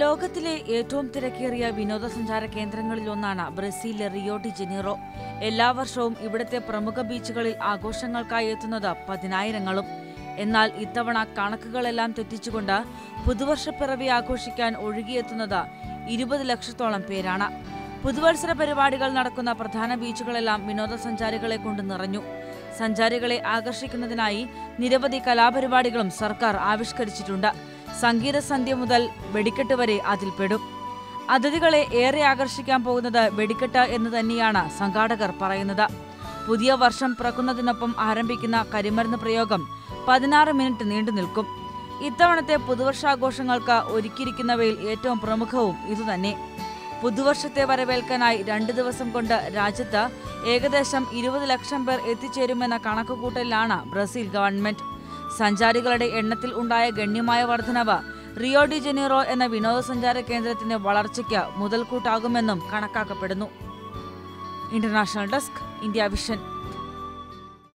ലോകത്തിലെ ഏറ്റവും തിരക്കേറിയ വിനോദസഞ്ചാര കേന്ദ്രങ്ങളിലൊന്നാണ് ബ്രസീലിലെ റിയോ ഡി ജനീറോ. എല്ലാ വർഷവും ഇവിടുത്തെ പ്രമുഖ ബീച്ചുകളിൽ ആഘോഷങ്ങൾക്കായി എത്തുന്നത് പതിനായിരങ്ങളും. എന്നാൽ ഇത്തവണ കണക്കുകളെല്ലാം തെറ്റിച്ചുകൊണ്ട് പുതുവർഷപ്പിറവി ആഘോഷിക്കാൻ ഒഴുകിയെത്തുന്നത് ഇരുപത് ലക്ഷത്തോളം പേരാണ്. പുതുവത്സര പരിപാടികൾ നടക്കുന്ന പ്രധാന ബീച്ചുകളെല്ലാം വിനോദസഞ്ചാരികളെ കൊണ്ട് നിറഞ്ഞു. സഞ്ചാരികളെ ആകർഷിക്കുന്നതിനായി നിരവധി കലാപരിപാടികളും സർക്കാർ ആവിഷ്കരിച്ചിട്ടുണ്ട്. സംഗീത സന്ധ്യ മുതൽ വെടിക്കെട്ട് വരെ അതിൽപ്പെടും അതിഥികളെ ഏറെ ആകർഷിക്കാൻ പോകുന്നത് വെടിക്കെട്ട് എന്ന് തന്നെയാണ് സംഘാടകർ പറയുന്നത്. പുതിയ വർഷം പിറക്കുന്നതിനൊപ്പം ആരംഭിക്കുന്ന കരിമരുന്ന് പ്രയോഗം പതിനാറ് മിനിറ്റ് നീണ്ടു നിൽക്കും. ഇത്തവണത്തെ പുതുവർഷാഘോഷങ്ങൾക്ക് ഒരുക്കിയിരിക്കുന്നവയിൽ ഏറ്റവും പ്രമുഖവും ഇതുതന്നെ. പുതുവർഷത്തെ വരവേൽക്കാനായി രണ്ട് ദിവസം കൊണ്ട് രാജ്യത്ത് ഏകദേശം ഇരുപത് ലക്ഷം പേർ എത്തിച്ചേരുമെന്ന കണക്കുകൂട്ടലിലാണ് ബ്രസീൽ ഗവൺമെന്റ്. സഞ്ചാരികളുടെ എണ്ണത്തിൽ ഉണ്ടായ ഗണ്യമായ വർധനവ് റിയോ ഡി ജനീറോ എന്ന വിനോദസഞ്ചാര കേന്ദ്രത്തിന്റെ വളർച്ചയ്ക്ക് മുതൽക്കൂട്ടാകുമെന്നും കണക്കാക്കപ്പെടുന്നു. International desk India vision.